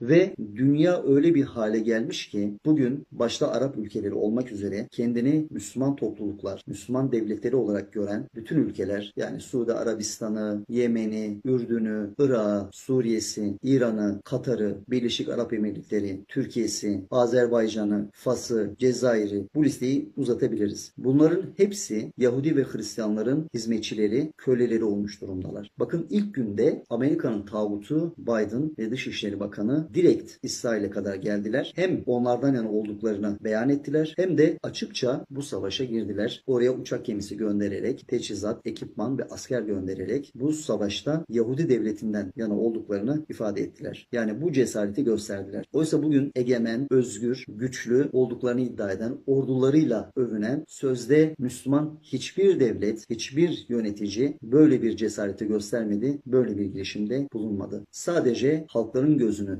Ve dünya öyle bir hale gelmiş ki bugün başta Arap ülkeleri olmak üzere kendini Müslüman topluluklar, Müslüman devletleri olarak gören bütün ülkeler yani Suudi Arabistan'ı, Yemen'i, Ürdün'ü, Irak'ı, Suriye'si, İran'ı, Katar'ı, Birleşik Arap Emirlikleri, Türkiye'si, Azerbaycan'ı, Fas'ı, Cezayir'i bu listeyi uzatabiliriz. Bunların hepsi Yahudi ve Hristiyanların hizmetçileri, köleleri olmuş durumdalar. Bakın ilk günde Amerika'nın tağutu Biden ve Dışişleri Bakanı direkt İsrail'e kadar geldiler. Hem onlardan yana olduklarını beyan ettiler hem de açıkça bu savaşa girdiler. Oraya uçak gemisi göndererek, teçhizat, ekipman ve asker göndererek bu savaşta Yahudi devletinden yana olduklarını ifade ettiler. Yani bu cesareti gösterdiler. Oysa bugün egemen, özgür, güçlü olduklarını iddia eden, ordularıyla övünen, sözde Müslüman hiçbir devlet, hiçbir yönetici böyle bir cesareti göstermedi, böyle bir girişimde bulunmadı. Sadece halkların gözünü